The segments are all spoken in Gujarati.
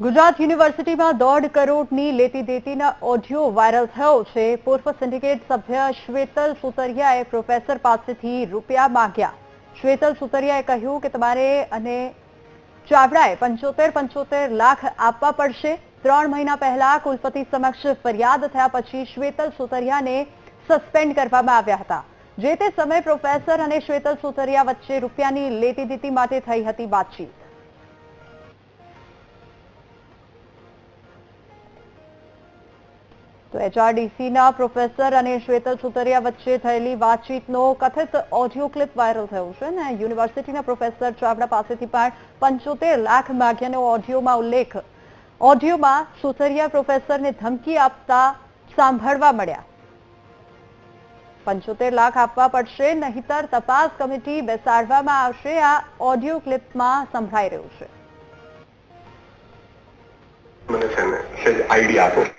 ગુજરાત યુનિવર્સિટીમાં દોઢ કરોડની લેતી દેતીના ઓડિયો વાયરલ થયો છે. પૂર્વ સિન્ડિકેટ સભ્ય શ્વેતલ સુતરિયાએ પ્રોફેસર પાસેથી રૂપિયા માંગ્યા. શ્વેતલ સુતરિયાએ કહ્યું કે તમારે અને ચાવડાએ પંચોતેર પંચોતેર લાખ આપવા પડશે. ત્રણ મહિના પહેલા કુલપતિ સમક્ષ ફરિયાદ થયા પછી શ્વેતલ સુતરિયાને સસ્પેન્ડ કરવામાં આવ્યા હતા. જે તે સમયે પ્રોફેસર અને શ્વેતલ સુતરિયા વચ્ચે રૂપિયાની લેતી દેતી માટે થઈ હતી વાતચીત. તો એચઆરડીસીના પ્રોફેસર અને શ્વેતલ સુતરિયા વચ્ચે થયેલી વાતચીતનો કથિત ઓડિયો ક્લિપ વાયરલ થયો છે અને યુનિવર્સિટીના પ્રોફેસર ચાવડા પાસેથી પણ પંચોતેર લાખ માગ્યાનો ઓડિયોમાં ઉલ્લેખ. ઓડિયોમાં સુતરિયા પ્રોફેસરને ધમકી આપતા સાંભળવા મળ્યા. પંચોતેર લાખ આપવા પડશે, નહીતર તપાસ કમિટી બેસાડવામાં આવશે, આ ઓડિયો ક્લિપમાં સંભળાઈ રહ્યું છે. મને છે ને આઈડિયા આપો.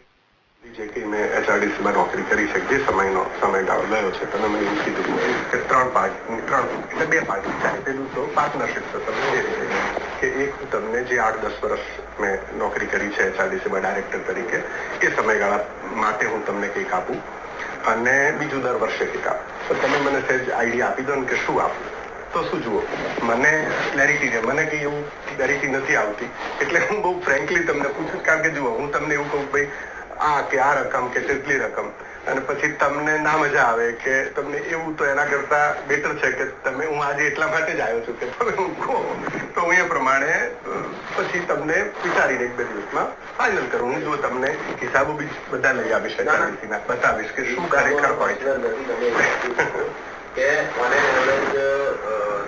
મેં એચઆરડીસીમાં નોકરી કરી છે. જે સમયનો સમયગાળો ગયો છે, તમે મને એવું કીધું કે ત્રણ પાર્ટ ત્રણ એટલે બે પાર્ટ ચાલે પેલું તો પાર્ટનરશિપ છે તમને એ રીતે કે એક તમને જે આઠ દસ વર્ષ મેં નોકરી કરી છે એચઆરડીસીમાં ડાયરેક્ટર તરીકે, એ સમયગાળા માટે હું તમને કંઈક આપું અને બીજું દર વર્ષે કંઈક આપું. તો તમે મને સહેજ આઈડિયા આપી દો ને કે શું આપું? તો શું જુઓ? મને ક્લેરિટી છે મને કંઈ એવું ક્લેરિટી નથી આવતી. એટલે હું બહુ ફ્રેન્કલી તમને પૂછું, કારણ કે જુઓ, હું તમને એવું કહું ભાઈ આ કે આ રકમ કે તેટલી રકમ. અને પછી તમને ના મજા આવે કે તમને એવું તો એના કરતા બેટર છે કે તમે હું આજે એટલા માટે જ આવ્યો છું કે તમે હું કહો. તો હું એ પ્રમાણે પછી તમને વિચારીને એક બે દિવસમાં ફાઇનલ કરું. હું જો તમને હિસાબો બી બધા લઈ આવીશ એચઆરડીસીના બતાવીશ કે શું ખરેખર હોય છે. કે મને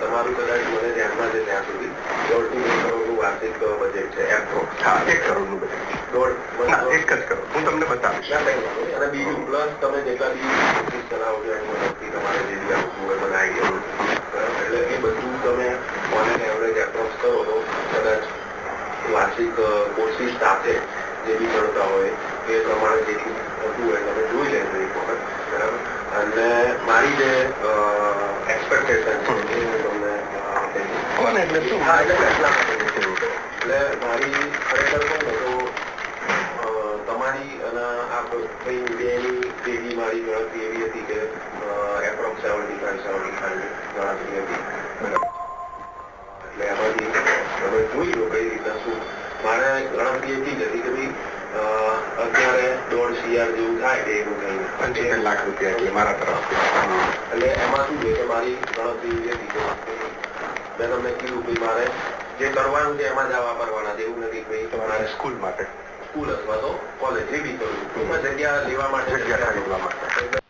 તમારું કદાચ મને ધ્યાનમાં છે ત્યાં સુધી. દોઢથી બે કરોડનું વાર્ષિક બજેટ છે. એપ્રોક્સ હા એક કરોડનું બજેટ દોઢ ના એક જ કરો. હું તમને બતાવીશ. અને બીજું પ્લસ તમે જેટલા બી ચલાવો છો તમારે જે બી આવતું હોય મને આઈડિયા એટલે એ બધું તમે ઓનલાઈન એવરેજ એપ્રોચ કરો તો કદાચ વાર્ષિક કોર્સિસ સાથે જે બી ચડતા હોય એ પ્રમાણે જેટલું થતું હોય તમે જોઈ લેજો એક વખત. બરાબર? અને મારી જે એક્સપેક્ટેશન છે એ હું તમને કોને? એટલે શું? હા એટલે એટલા માટે. એટલે મારી ખરેખર એવી કે approx seventy five seventy five ગણતરી હતી. એટલે એમાંથી તમે જોઈ લો કઈ રીતના શું. મારે ગણતરી એટલી જ હતી કે ભાઈ અત્યારે દોઢ સીઆર જેવું થાય ડેનું પંચોતેર લાખ રૂપિયા એટલે મારા તરફ એટલે એમાં શું છે કે મારી ગણતરી એવી હતી મેં તમને કીધું કે મારે જે કરવાનું છે એમાં જ આ વાપરવાના છે એવું નથી ભાઈ તમારે સ્કૂલ માટે. સ્કૂલ અથવા તો કોલેજ જે બી કરવું ટૂંકમાં જગ્યા લેવા માટે જગ્યા ખરીદવા માટે.